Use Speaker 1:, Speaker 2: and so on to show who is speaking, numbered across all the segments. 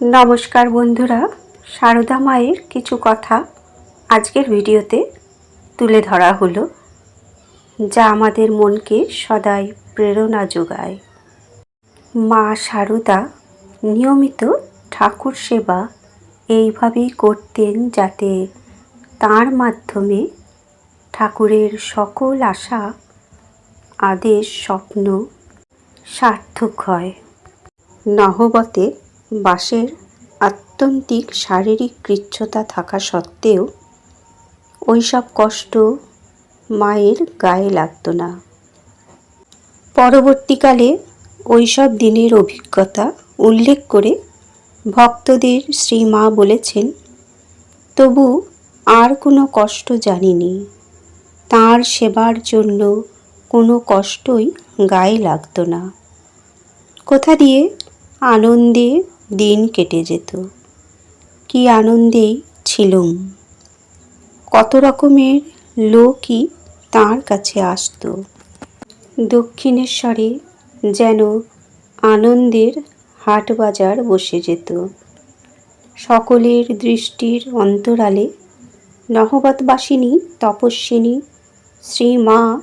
Speaker 1: নমস্কার বন্ধুরা, সারদা মায়ের কিছু কথা আজকের ভিডিওতে তুলে ধরা হলো, যা আমাদের মনকে সদাই প্রেরণা যোগায়। মা সারদা নিয়মিত ঠাকুর সেবা এইভাবেই করতেন যাতে তার মাধ্যমে ঠাকুরের সকল আশা, আদেশ, স্বপ্ন সার্থক হয়। নহবতে বাসের আত্যন্তিক শারীরিক কৃচ্ছতা থাকা সত্ত্বেও ওইসব কষ্ট মায়ের গায়ে লাগত না। পরবর্তীকালে ওইসব দিনের অভিজ্ঞতা উল্লেখ করে ভক্তদের শ্রী মা বলেছেন, তবু আর কোনো কষ্ট জানিনি। তার সেবার জন্য কোনো কষ্টই গায়ে লাগতো না। কোথা দিয়ে আনন্দে দিন কেটে যেত। কি আনন্দেই ছিলুম। কত রকমের লোকই তার কাছে আসতো। দক্ষিণেশ্বরে যেন আনন্দের হাট বাজার বসে যেত। সকলের দৃষ্টির অন্তরালে নহবতবাসিনী, তপস্বিনী, শ্রী মা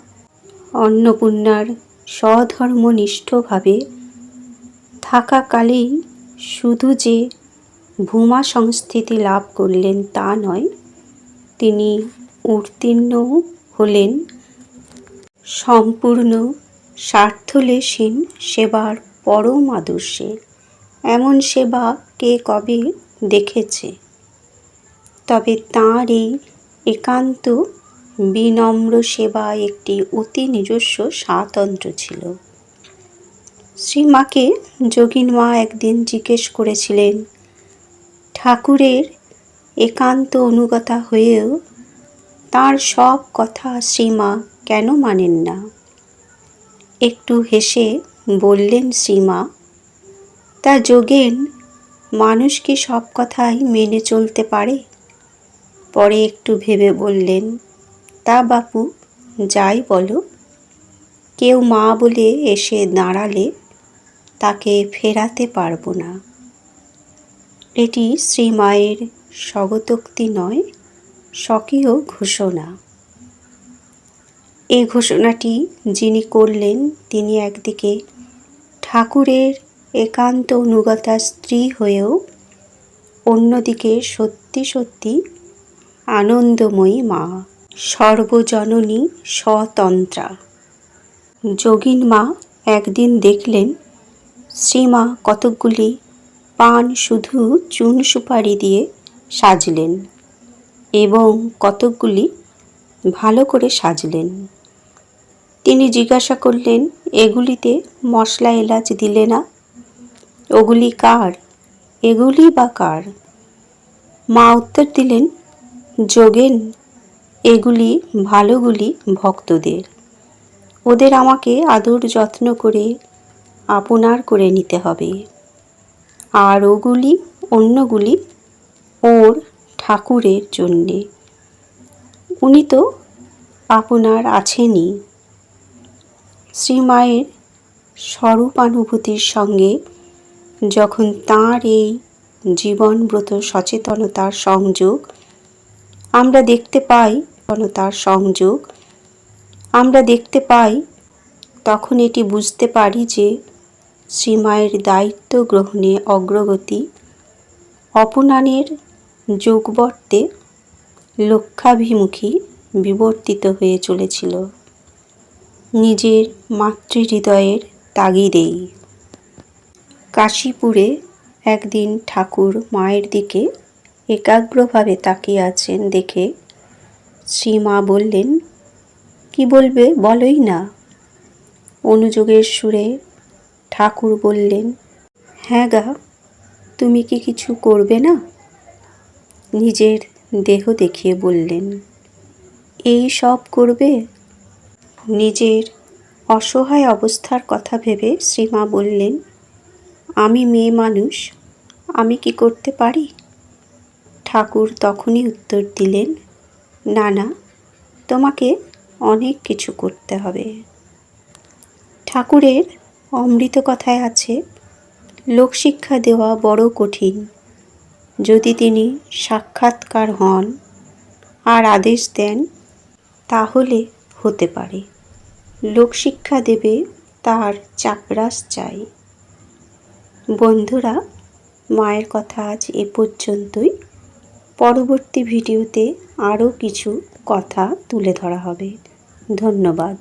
Speaker 1: অন্নপূর্ণার স্বধর্মনিষ্ঠভাবে থাকাকালেই শুধু যে ভূমা সংস্থিতি লাভ করলেন তা নয়, তিনি উত্তীর্ণও হলেন সম্পূর্ণ স্বার্থলেসীন সেবার পরম আদর্শে। এমন সেবা কে কবে দেখেছে? তবে তাঁর এই একান্ত বিনম্র সেবা একটি অতি নিজস্ব স্বাতন্ত্র্য ছিল। শ্রীমাকে যোগিন মা একদিন জিজ্ঞেস করেছিলেন, ঠাকুরের একান্ত অনুগতা হয়েও তার সব কথা শ্রীমা কেন মানেন না? একটু হেসে বললেন শ্রীমা, তা যোগেন মানুষ কি সব কথাই মেনে চলতে পারে? পরে একটু ভেবে বললেন, তা বাপু, যাই বলো। কেউ মা বলে এসে দাঁড়ালে তাকে ফেরাতে পারব না। এটি শ্রীমায়ের স্বগতোক্তি নয়, স্বকীয় ঘোষণা। এই ঘোষণাটি যিনি করলেন, তিনি একদিকে ঠাকুরের একান্ত অনুগতা স্ত্রী হয়েও অন্যদিকে সত্যি সত্যি আনন্দময়ী মা, সর্বজননী স্বতন্ত্রা। যোগিন মা একদিন দেখলেন শ্রীমা কতকগুলি পান শুধু চুন সুপারি দিয়ে সাজলেন এবং কতকগুলি ভালো করে সাজলেন। তিনি জিজ্ঞাসা করলেন, এগুলিতে মশলা এলাচ দিলে না? ওগুলি কার? এগুলি বা কার? মা উত্তর দিলেন, যোগেন, এগুলি ভালোগুলি ভক্তদের। ওদের আমাকে আদর যত্ন করে আপনার করে নিতে হবে। আর ওগুলি অন্যগুলি ওর ঠাকুরের জন্যে। উনি তো আপনার আছেনই। শ্রীমায়ের স্বরূপানুভূতির সঙ্গে যখন তাঁর এই জীবনব্রত সচেতনতার সংযোগ, আমরা দেখতে পাই তার সংযোগ, আমরা দেখতে পাই তখন এটি বুঝতে পারি যে শ্রীমায়ের দায়িত্ব গ্রহণে অগ্রগতি, অপনানের যোগবর্তে লক্ষাভিমুখী বিবর্তিত হয়ে চলেছিল। নিজের মাতৃহৃদয়ের তাগিদেই। কাশীপুরে একদিন ঠাকুর মায়ের দিকে একাগ্রভাবে তাকিয়ে আছেন দেখে শ্রীমা বললেন, কি বলবে বলোই না। অনুযোগের সুরে ঠাকুর বললেন হ্যাঁ গা, তুমি কি কিছু করবে না? নিজের দেহ দেখিয়ে বললেন, এই সব করবে? নিজের অসহায় অবস্থার কথা ভেবে শ্রীমা বললেন, আমি মেয়ে মানুষ, আমি কি করতে পারি? ঠাকুর তখনই উত্তর দিলেন না না তোমাকে অনেক কিছু করতে হবে। ঠাকুরের অমৃত কথায় আছে, লোকশিক্ষা দেওয়া বড় কঠিন। যদি তিনি সাক্ষাৎকার হন আর আদেশ দেন, তাহলে হতে পারে। লোকশিক্ষা দেবে তার চাপরাস চাই। বন্ধুরা, মায়ের কথা আজ এ পর্যন্তই। পরবর্তী ভিডিওতে আরও কিছু কথা তুলে ধরা হবে। ধন্যবাদ।